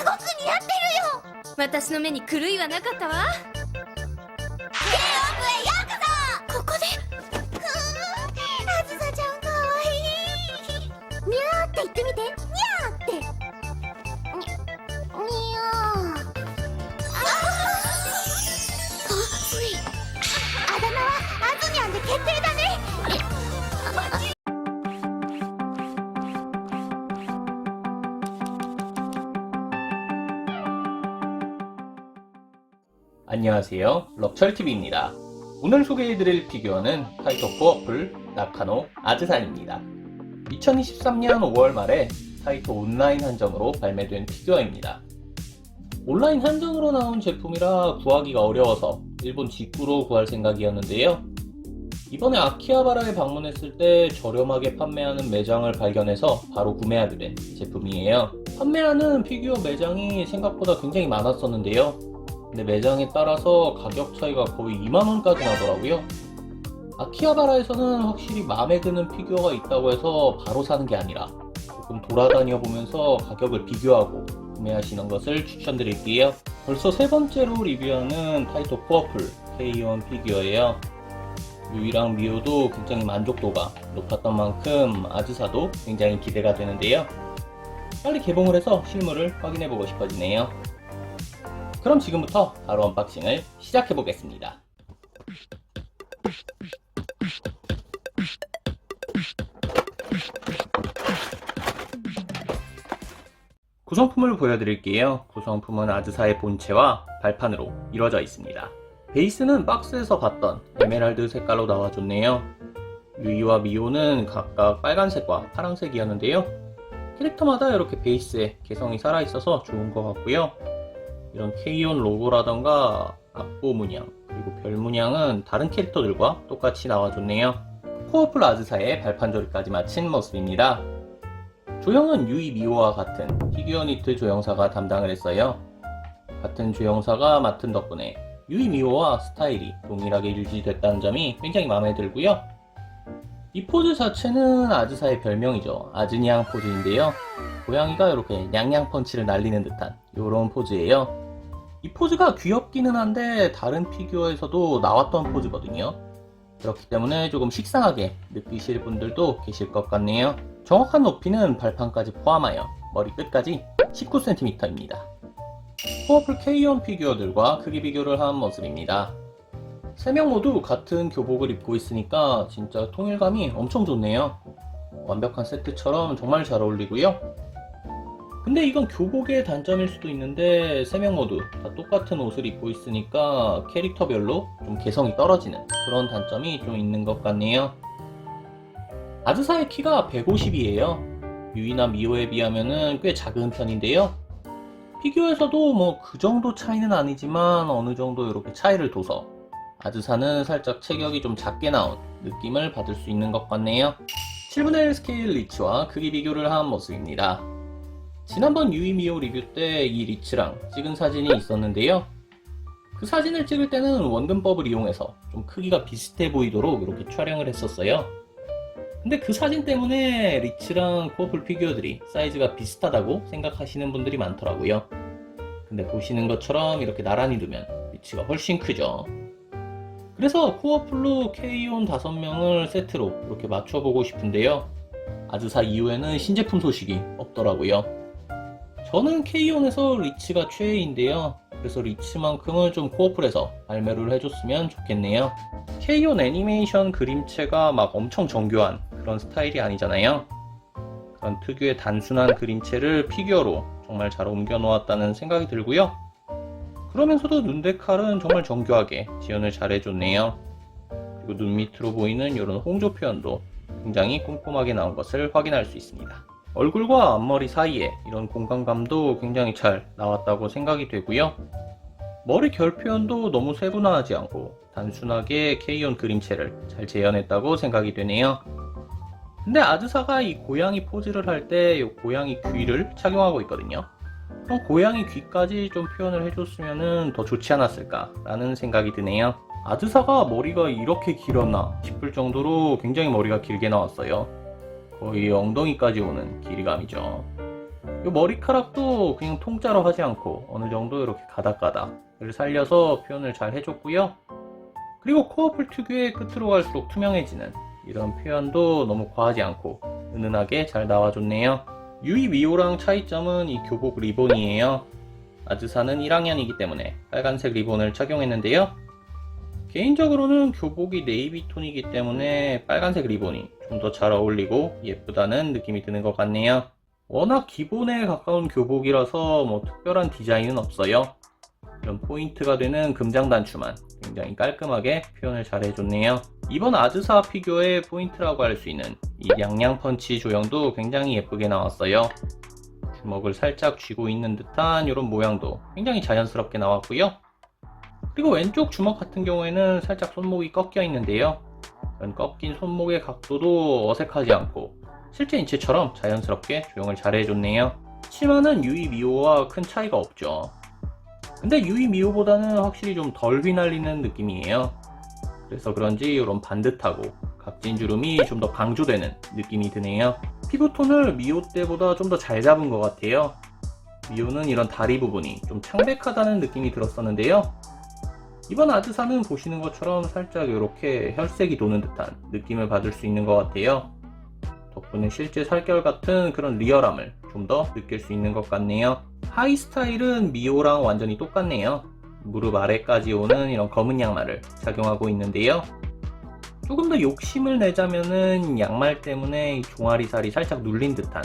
すごく似合ってるよ。私の目に狂いはなかったわ。 안녕하세요. 럭철TV입니다. 오늘 소개해드릴 피규어는 타이토 코어풀 나카노 아즈산입니다. 2023년 5월 말에 타이토 온라인 한정으로 발매된 피규어입니다. 온라인 한정으로 나온 제품이라 구하기가 어려워서 일본 직구로 구할 생각이었는데요. 이번에 아키하바라에 방문했을 때 저렴하게 판매하는 매장을 발견해서 바로 구매하게 된 제품이에요. 판매하는 피규어 매장이 생각보다 굉장히 많았었는데요. 근데 매장에 따라서 가격 차이가 거의 2만원까지 나더라고요. 아키하바라에서는 확실히 마음에 드는 피규어가 있다고 해서 바로 사는 게 아니라 조금 돌아다녀 보면서 가격을 비교하고 구매하시는 것을 추천드릴게요. 벌써 세 번째로 리뷰하는 타이토 코어풀 K1 피규어예요. 유이랑 미오도 굉장히 만족도가 높았던 만큼 아즈사도 굉장히 기대가 되는데요. 빨리 개봉을 해서 실물을 확인해보고 싶어지네요. 그럼 지금부터 바로 언박싱을 시작해 보겠습니다. 구성품을 보여드릴게요. 구성품은 아즈사의 본체와 발판으로 이루어져 있습니다. 베이스는 박스에서 봤던 에메랄드 색깔로 나와줬네요. 유이와 미오는 각각 빨간색과 파란색이었는데요. 캐릭터마다 이렇게 베이스에 개성이 살아있어서 좋은 것 같고요. 이런 K-ON 로고라던가 악보 문양 그리고 별 문양은 다른 캐릭터들과 똑같이 나와줬네요. 코어풀 아즈사의 발판 조립까지 마친 모습입니다. 조형은 유이 미오와 같은 피규어 니트 조형사가 담당을 했어요. 같은 조형사가 맡은 덕분에 유이 미오와 스타일이 동일하게 유지됐다는 점이 굉장히 마음에 들고요. 이 포즈 자체는 아즈사의 별명이죠. 아즈냥 포즈인데요. 고양이가 이렇게 냥냥 펀치를 날리는 듯한 이런 포즈예요. 이 포즈가 귀엽기는 한데 다른 피규어에서도 나왔던 포즈거든요. 그렇기 때문에 조금 식상하게 느끼실 분들도 계실 것 같네요. 정확한 높이는 발판까지 포함하여 머리 끝까지 19cm입니다. 코어풀 K1 피규어들과 크기 비교를 한 모습입니다. 3명 모두 같은 교복을 입고 있으니까 진짜 통일감이 엄청 좋네요. 완벽한 세트처럼 정말 잘 어울리고요. 근데 이건 교복의 단점일 수도 있는데 3명 모두 다 똑같은 옷을 입고 있으니까 캐릭터별로 좀 개성이 떨어지는 그런 단점이 좀 있는 것 같네요. 아즈사의 키가 150이에요. 유이나 미오에 비하면 꽤 작은 편인데요. 피규어에서도 뭐 그 정도 차이는 아니지만 어느 정도 이렇게 차이를 둬서 아즈사는 살짝 체격이 좀 작게 나온 느낌을 받을 수 있는 것 같네요. 7분의 1 스케일 리치와 크기 비교를 한 모습입니다. 지난번 유이미오 리뷰 때 이 리치랑 찍은 사진이 있었는데요. 그 사진을 찍을 때는 원근법을 이용해서 좀 크기가 비슷해 보이도록 이렇게 촬영을 했었어요. 근데 그 사진 때문에 리치랑 코어풀 피규어들이 사이즈가 비슷하다고 생각하시는 분들이 많더라고요. 근데 보시는 것처럼 이렇게 나란히 두면 리치가 훨씬 크죠. 그래서 코어풀로 K-ON 5명을 세트로 이렇게 맞춰보고 싶은데요. 아즈사 이후에는 신제품 소식이 없더라고요. 저는 K-ON에서 리치가 최애인데요. 그래서 리치만큼은 좀 코어풀에서 발매를 해줬으면 좋겠네요. K-ON 애니메이션 그림체가 막 엄청 정교한 그런 스타일이 아니잖아요. 그런 특유의 단순한 그림체를 피규어로 정말 잘 옮겨 놓았다는 생각이 들고요. 그러면서도 눈대칼은 정말 정교하게 지원을 잘 해줬네요. 그리고 눈 밑으로 보이는 이런 홍조 표현도 굉장히 꼼꼼하게 나온 것을 확인할 수 있습니다. 얼굴과 앞머리 사이에 이런 공간감도 굉장히 잘 나왔다고 생각이 되고요. 머리 결 표현도 너무 세분화하지 않고 단순하게 K-ON 그림체를 잘 재현했다고 생각이 되네요. 근데 아즈사가 이 고양이 포즈를 할 때 이 고양이 귀를 착용하고 있거든요. 그럼 고양이 귀까지 좀 표현을 해줬으면 더 좋지 않았을까라는 생각이 드네요. 아즈사가 머리가 이렇게 길었나 싶을 정도로 굉장히 머리가 길게 나왔어요. 거의 엉덩이까지 오는 길이감이죠. 이 머리카락도 그냥 통짜로 하지 않고 어느 정도 이렇게 가닥가닥을 살려서 표현을 잘 해줬고요. 그리고 코어풀 특유의 끝으로 갈수록 투명해지는 이런 표현도 너무 과하지 않고 은은하게 잘 나와줬네요. 유이 미호랑 차이점은 이 교복 리본이에요. 아즈사는 1학년이기 때문에 빨간색 리본을 착용했는데요. 개인적으로는 교복이 네이비 톤이기 때문에 빨간색 리본이 좀 더 잘 어울리고 예쁘다는 느낌이 드는 것 같네요. 워낙 기본에 가까운 교복이라서 뭐 특별한 디자인은 없어요. 이런 포인트가 되는 금장 단추만 굉장히 깔끔하게 표현을 잘 해줬네요. 이번 아즈사 피규어의 포인트라고 할 수 있는 이 양양 펀치 조형도 굉장히 예쁘게 나왔어요. 주먹을 살짝 쥐고 있는 듯한 이런 모양도 굉장히 자연스럽게 나왔고요. 그리고 왼쪽 주먹 같은 경우에는 살짝 손목이 꺾여 있는데요. 이런 꺾인 손목의 각도도 어색하지 않고 실제 인체처럼 자연스럽게 조형을 잘 해줬네요. 치마는 유이 미호와 큰 차이가 없죠. 근데 유이 미호보다는 확실히 좀 덜 휘날리는 느낌이에요. 그래서 그런지 이런 반듯하고 각진 주름이 좀 더 강조되는 느낌이 드네요. 피부톤을 미호 때보다 좀 더 잘 잡은 것 같아요. 미호는 이런 다리 부분이 좀 창백하다는 느낌이 들었었는데요. 이번 아드사는 보시는 것처럼 살짝 이렇게 혈색이 도는 듯한 느낌을 받을 수 있는 것 같아요. 덕분에 실제 살결 같은 그런 리얼함을 좀 더 느낄 수 있는 것 같네요. 하이 스타일은 미호랑 완전히 똑같네요. 무릎 아래까지 오는 이런 검은 양말을 착용하고 있는데요. 조금 더 욕심을 내자면은 양말 때문에 이 종아리살이 살짝 눌린 듯한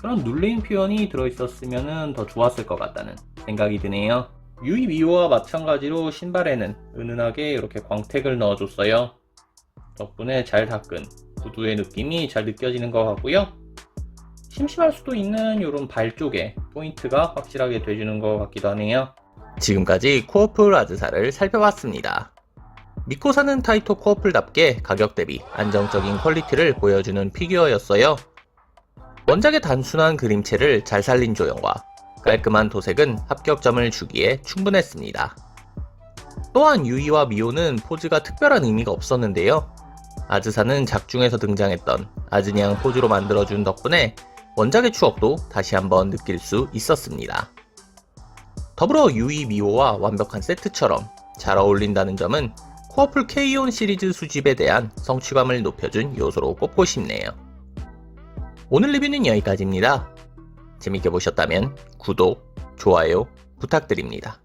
그런 눌린 표현이 들어있었으면 더 좋았을 것 같다는 생각이 드네요. 유이 미호와 마찬가지로 신발에는 은은하게 이렇게 광택을 넣어줬어요. 덕분에 잘 닦은 구두의 느낌이 잘 느껴지는 것 같고요. 심심할 수도 있는 이런 발 쪽에 포인트가 확실하게 돼주는 것 같기도 하네요. 지금까지 코어풀 아즈사를 살펴봤습니다. 믿고 사는 타이토 코어풀답게 가격 대비 안정적인 퀄리티를 보여주는 피규어였어요. 원작의 단순한 그림체를 잘 살린 조형과 깔끔한 도색은 합격점을 주기에 충분했습니다. 또한 유이와 미호는 포즈가 특별한 의미가 없었는데요. 아즈사는 작중에서 등장했던 아즈냥 포즈로 만들어준 덕분에 원작의 추억도 다시 한번 느낄 수 있었습니다. 더불어 유이 미호와 완벽한 세트처럼 잘 어울린다는 점은 코어풀 K-ON 시리즈 수집에 대한 성취감을 높여준 요소로 꼽고 싶네요. 오늘 리뷰는 여기까지입니다. 재밌게 보셨다면 구독, 좋아요 부탁드립니다.